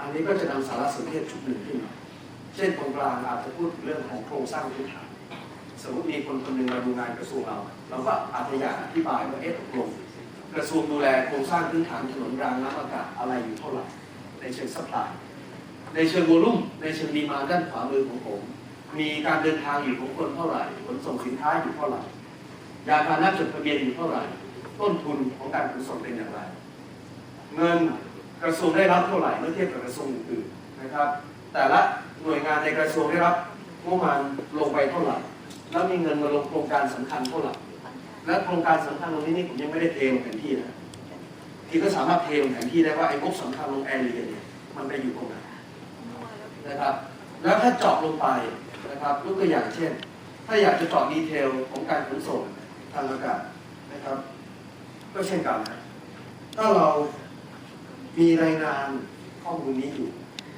อันนี้ก็จะนำสารสนเทศชุดหนึ่งขึ้นมาเช่นตรงกลางอาจจะพูดเรื่องของโครงสร้างพื้นฐานสมมติมีคนคนหนึ่งมาดูงานกระทรวงเราเราก็อาจจะอยากอธิบายว่าเอ๊ะตกลงกระทรวงดูแลโครงสร้างพื้นฐานถนนรางน้ำอากาศอะไรอยู่เท่าไหร่ในเชิงสัพพลายในเชิงวอลุ่มในเชิงดีมาด้านขวามือของผม มีการเดินทางอยู่ของคนเท่าไหร่ขนส่งสินค้าอยู่เท่าไหร่ยานพาหนะจดทะเบียนอยู่เท่าไหร่ ต้นทุนของการขนส่งเป็นอย่างไร เงิน กระทรวงได้รับเท่าไหร่เมื่อเทียบกับกระทรวงอื่นๆนะครับ แต่ละหน่วยงานในกระทรวงได้รับงบประมาณลงไปเท่าไหร่ แล้วมีเงินมาลงโครงการสำคัญเท่าไหร่ และโครงการสำคัญตรงนี้นี่ผมยังไม่ได้เทลงแผนที่นะที่ก็สามารถเทลงแผนที่ได้ว่าไอ้งบสำคัญลงแอร์เรียเนี่ยมันไปอยู่ตรงไหนนะครับ แล้วถ้าเจาะลงไปนะครับยกตัวอย่างเช่น ถ้าอยากจะเจาะดีเทลของการขนส่งทางอากาศนะครับ ก็เช่นกันนะถ้าเรา มีรายงานข้อมูลนี้อยู่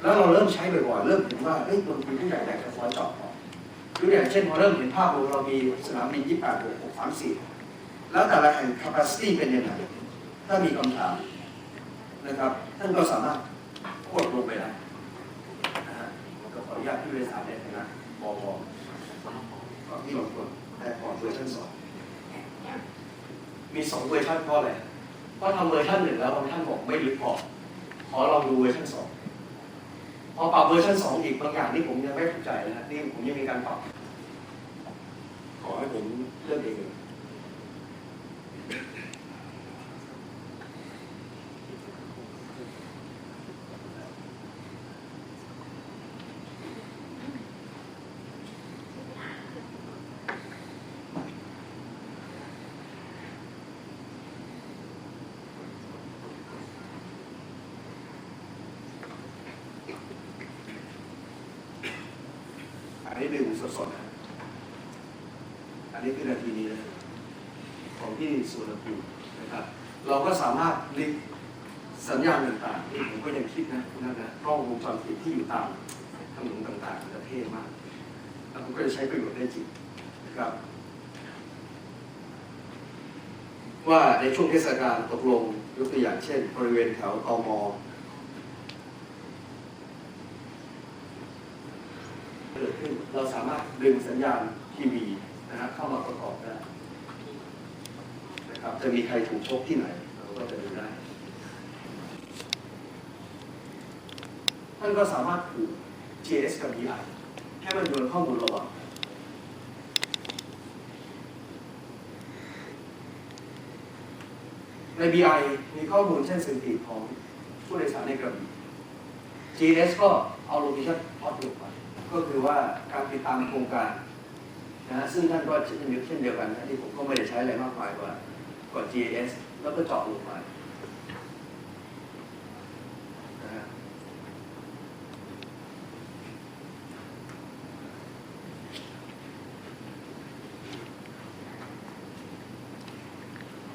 แล้วเราเริ่มใช้บ่อยๆเริ่มเห็นว่าเฮ้ยบางทีผู้ใหญ่อยากจะขอเจาะก่อยกตัวอย่างเช่นพอเริ่มเห็นภาพรวมเรามีสนามบิน28 6 3 4แล้วแต่ละแห่ง capacity เป็นยังไงถ้ามีคำถามนะครับ ท่านก็สามารถกดลงไปได้นะฮะก็ขออนุญาตที่บริษัทในฐานะบกก็ที่ลงกดแต่ก่อนเวอร์ชันสองมีสองเวอร์ชันเพราะอะไร เพราะทำเวอร์ชันหนึ่งแล้วบางท่านบอกไม่ลึกพอขอลองดูเวอร์ชันสองพอปรับเวอร์ชันสองอีกบางอย่างนี่ผมยังไม่ถูกใจนะนี่ผมยังมีการปรับขอให้ผมเลือกเอง เลยอันนี้ดึงสดๆนะอันนี้คือนาทีนี้นะของที่สุวรรณภูมินะครับ เราก็สามารถลิงก์สัญญาณต่างๆผมก็ยังคิดนะนั่นนะกล้องวงจรปิดที่อยู่ตามถนนต่างๆจะเท่มากแล้วผมก็จะใช้ประโยชน์ได้จริงนะครับ ว่าในช่วงเทศกาลตกลงยกตัวอย่างเช่น บริเวณแถวตมเกิดขึ้น เราสามารถดึงสัญญาณทีวีนะฮะเข้ามาประกอบได้นะครับจะมีใครถูกชกที่ไหนเราก็จะดูได้ ท่านก็สามารถผูก GS กับ BI ให้มันโยนข้อมูลระหว่างใน BI มีข้อมูลเช่นสถิติของผู้โดยสารในกระบี่ GS ก็เอาโลเคชั่นพอดลงไป ก็คือว่าการติดตามโครงการนะซึ่งท่านก็เช่นเดียวเช่นเดียวกันนะที่ผมก็ไม่ได้ใช้อะไรมากมายกว่ากว่า GIS แล้วก็เจาะลงไปนะฮะ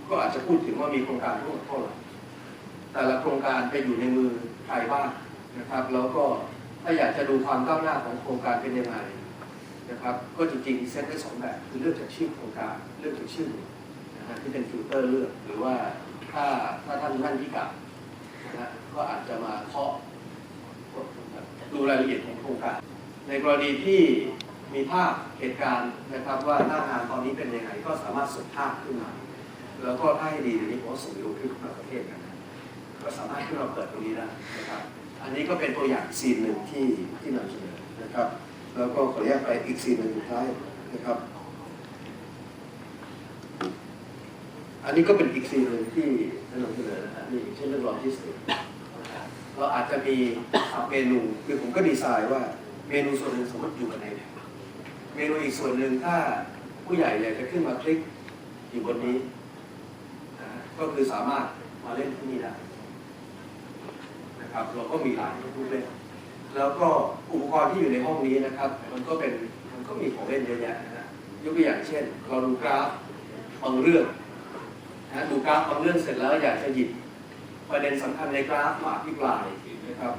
ก็อาจจะพูดถึงว่ามีโครงการทั้งหมดเท่าไหร่แต่ละโครงการไปอยู่ในมือใครบ้างนะครับ แล้วก็ ถ้าอยากจะดูความก้าวหน้าของโครงการเป็นยังไงนะครับ ก็จริงๆเซตได้สองแบบคือเลือกจากชื่อโครงการเลือกจากชื่อนะฮะที่เป็นฟิลเตอร์เลือก หรือว่าถ้าถ้าท่านท่านที่กลับนะฮะก็อาจจะมาเคาะดูรายละเอียดของโครงการ ในกรณีที่มีภาพเหตุการณ์นะครับว่าหน้างานตอนนี้เป็นยังไงก็สามารถส่งภาพขึ้นมา แล้วก็ถ้าให้ดีนี้ผมส่งวิดีโอคลิปมาประเทศกันะก็สามารถขึ้นมาเปิดตรงนี้ได้นะครับ อันนี้ก็เป็นตัวอย่างซีนหนึ่งที่ที่นำเสนอนะครับ แล้วก็ขออนุญาตไปอีกซีนหนึ่งสุดท้ายนะครับ อันนี้ก็เป็นอีกซีนหนึ่งที่นำเสนอนะฮะนี่เช่นเรื่องรอที่สุดเราอาจจะมีเมนูคือผมก็ดีไซน์ว่าเมนูส่วนหนึ่งสมมติอยู่กันในเมนูอีกส่วนหนึ่งถ้าผู้ใหญ่อยากจะขึ้นมาคลิกอยู่บนนี้ ก็คือสามารถมาเล่นที่นี่ได้ นะครับ เราก็มีหลายรูปเล่นแล้วก็อุปกรณ์ที่อยู่ในห้องนี้นะครับ มันก็เป็นมันก็มีของเล่นเยอะแยะนะยกตัวอย่างเช่น เราดูกราฟบางเรื่องนะดูกราฟบางเรื่องเสร็จแล้วอยากจะหยิบประเด็นสำคัญในกราฟมาอภิปรายนะครับ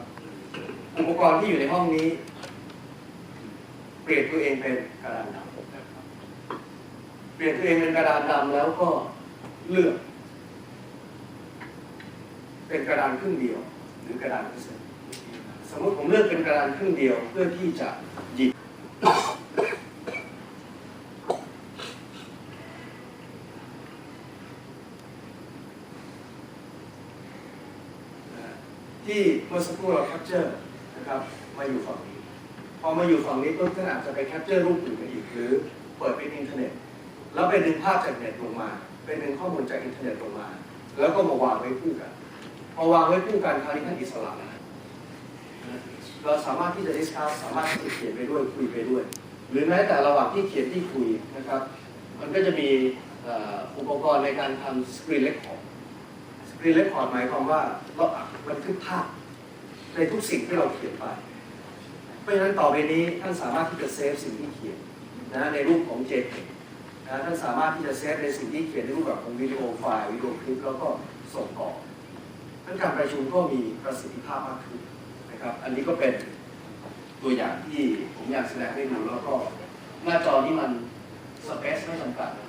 อุปกรณ์ที่อยู่ในห้องนี้ เปรียบตัวเองเป็นกระดานดำเปลี่ยนตัวเองเป็นกระดานดำแล้วก็เลือก เป็นกระดานครึ่งเดียว รือกระดานเปอร์เซ็นต์สมมติผมเลือกเป็นกระดานครึ่งเดียวเพื่อที่จะหยิบที่เมื่อสักครู่เราแคปเจอร์นะครับมาอยู่ฝั่งนี้ พอมาอยู่ฝั่งนี้ปุ๊บท่านอาจจะไปแคปเจอร์รูปอื่นมาอีกหรือเปิดเป็นอินเทอร์เน็ต แล้วไปดึงภาพจากเน็ตลงมา ไปดึงข้อมูลจากอินเทอร์เน็ตลงมา แล้วก็มาวางไว้คู่กัน พอวางไว้คู่กันคราวนี้ท่านอิสระนะเราสามารถที่จะดิสคัสสามารถที่จะเขียนไปด้วยคุยไปด้วย หรือแม้แต่ระหว่างที่เขียนที่คุยนะครับ มันก็จะมีอุปกรณ์ในการทำสกรีนเรคคอร์ดสกรีนเรคคอร์ดหมายความว่าเราอัดบันทึกภาพในทุกสิ่งที่เราเขียนไป เพราะฉะนั้นต่อไปนี้ท่านสามารถที่จะเซฟสิ่งที่เขียนนะในรูปของ JPEG นะท่านสามารถที่จะเซฟในสิ่งที่เขียนในรูปแบบของวิดีโอไฟล์วิดีโอคลิปแล้วก็ส่งต่อั้นการประชุมก็มีประสิทธิภาพมากขึ้นนะครับ อันนี้ก็เป็นตัวอย่างที่ผมอยากแสดงให้ดูแล้วก็หน้าจอนี้มันสเปซไม่จำกัดนะ